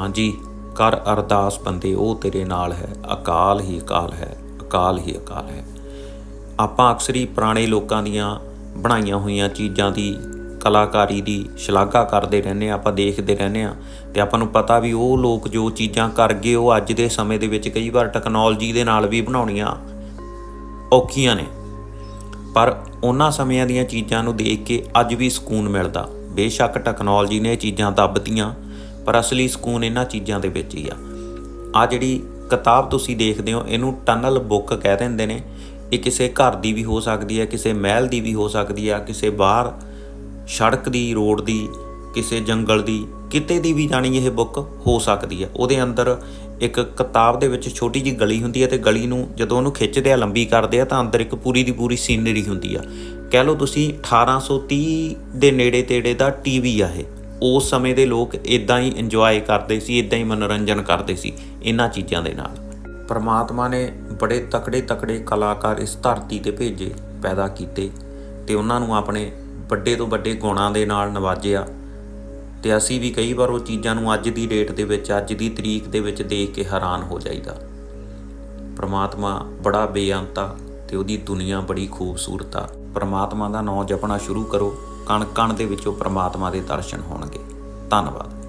ਹਾਂਜੀ, ਕਰ ਅਰਦਾਸ ਬੰਦੇ, ਉਹ ਤੇਰੇ ਨਾਲ ਹੈ, ਅਕਾਲ ਹੀ ਅਕਾਲ ਹੈ, ਅਕਾਲ ਹੀ ਅਕਾਲ ਹੈ। ਆਪਾਂ ਅਕਸਰ ਹੀ ਪੁਰਾਣੇ ਲੋਕਾਂ ਦੀਆਂ ਬਣਾਈਆਂ ਹੋਈਆਂ ਚੀਜ਼ਾਂ ਦੀ, ਕਲਾਕਾਰੀ ਦੀ ਸ਼ਲਾਘਾ ਕਰਦੇ ਰਹਿੰਦੇ ਹਾਂ, ਆਪਾਂ ਦੇਖਦੇ ਰਹਿੰਦੇ ਹਾਂ। ਤੇ ਆਪਾਂ ਨੂੰ ਪਤਾ ਵੀ ਉਹ ਲੋਕ ਜੋ ਚੀਜ਼ਾਂ ਕਰ ਗਏ, ਉਹ ਅੱਜ ਦੇ ਸਮੇਂ ਦੇ ਵਿੱਚ ਕਈ ਵਾਰ ਟੈਕਨੋਲੋਜੀ ਦੇ ਨਾਲ ਵੀ ਬਣਾਉਣੀਆਂ ਔਖੀਆਂ ਨੇ। ਪਰ ਉਹਨਾਂ ਸਮਿਆਂ ਦੀਆਂ ਚੀਜ਼ਾਂ ਨੂੰ ਦੇਖ ਕੇ ਅੱਜ ਵੀ ਸਕੂਨ ਮਿਲਦਾ। ਬੇਸ਼ੱਕ ਟੈਕਨੋਲੋਜੀ ਨੇ ਇਹ ਚੀਜ਼ਾਂ ਦੱਬਤੀਆਂ ਪਰ ਅਸਲੀ ਸਕੂਨ ਇਹਨਾਂ ਚੀਜ਼ਾਂ ਦੇ ਵਿੱਚ ਹੀ ਆ। ਆ ਜਿਹੜੀ ਕਿਤਾਬ ਤੁਸੀਂ ਦੇਖਦੇ ਹੋ, ਇਹਨੂੰ ਟਨਲ ਬੁੱਕ ਕਹਿ ਦਿੰਦੇ ਨੇ। ਇਹ ਕਿਸੇ ਘਰ ਦੀ ਵੀ ਹੋ ਸਕਦੀ ਹੈ, ਕਿਸੇ ਮਹਿਲ ਦੀ ਵੀ ਹੋ ਸਕਦੀ ਆ ਕਿਸੇ ਬਾਹਰ ਸੜਕ ਦੀ, ਰੋਡ ਦੀ, ਕਿਸੇ ਜੰਗਲ ਦੀ, ਕਿਤੇ ਦੀ ਵੀ ਜਾਣੀ ਇਹ ਬੁੱਕ ਹੋ ਸਕਦੀ ਹੈ। ਉਹਦੇ ਅੰਦਰ ਇੱਕ ਕਿਤਾਬ ਦੇ ਵਿੱਚ ਛੋਟੀ ਜੀ ਗਲੀ ਹੁੰਦੀ ਹੈ ਤੇ ਗਲੀ ਨੂੰ ਜਦੋਂ ਉਹਨੂੰ ਖਿੱਚਦੇ ਆ, ਲੰਬੀ ਕਰਦੇ ਆ, ਤਾਂ ਅੰਦਰ ਇੱਕ ਪੂਰੀ ਦੀ ਪੂਰੀ ਸੀਨਰੀ ਹੁੰਦੀ ਆ। ਕਹਿ ਲਓ ਤੁਸੀਂ 1830 ਦੇ ਨੇੜੇ ਤੇੜੇ ਦਾ ਟੀਵੀ ਆ ਇਹ। ਉਸ ਸਮੇਂ ਦੇ ਲੋਕ ਇਦਾਂ ਹੀ ਇੰਜੋਏ ਕਰਦੇ ਸੀ ਇਦਾਂ ਹੀ ਮਨੋਰੰਜਨ ਕਰਦੇ ਸੀ ਇਹਨਾਂ ਚੀਜ਼ਾਂ ਦੇ ਨਾਲ। ਪਰਮਾਤਮਾ ਨੇ ਬੜੇ ਤਕੜੇ ਤਕੜੇ ਕਲਾਕਾਰ ਇਸ ਧਰਤੀ ਤੇ ਭੇਜੇ, ਪੈਦਾ ਕੀਤੇ ਤੇ ਉਹਨਾਂ ਨੂੰ ਆਪਣੇ ਵੱਡੇ ਤੋਂ ਵੱਡੇ ਗੁਣਾਂ ਦੇ ਨਾਲ ਨਵਾਜਿਆ ਤੇ ਅਸੀਂ ਵੀ ਕਈ ਵਾਰ ਉਹ ਚੀਜ਼ਾਂ ਨੂੰ ਅੱਜ ਦੀ ਡੇਟ ਦੇ ਵਿੱਚ, ਅੱਜ ਦੀ ਤਰੀਕ ਦੇ ਵਿੱਚ ਦੇਖ ਕੇ ਹੈਰਾਨ ਹੋ ਜਾਈਦਾ। ਪਰਮਾਤਮਾ ਬੜਾ ਬੇਅੰਤ ਆ ਤੇ ਉਹਦੀ ਦੁਨੀਆ ਬੜੀ ਖੂਬਸੂਰਤ ਆ। ਪਰਮਾਤਮਾ ਦਾ ਨਾਮ ਜਪਣਾ ਸ਼ੁਰੂ ਕਰੋ ਕਣ ਕਣ ਦੇ ਵਿੱਚੋਂ ਪਰਮਾਤਮਾ ਦੇ ਦਰਸ਼ਨ ਹੋਣਗੇ। ਧੰਨਵਾਦ।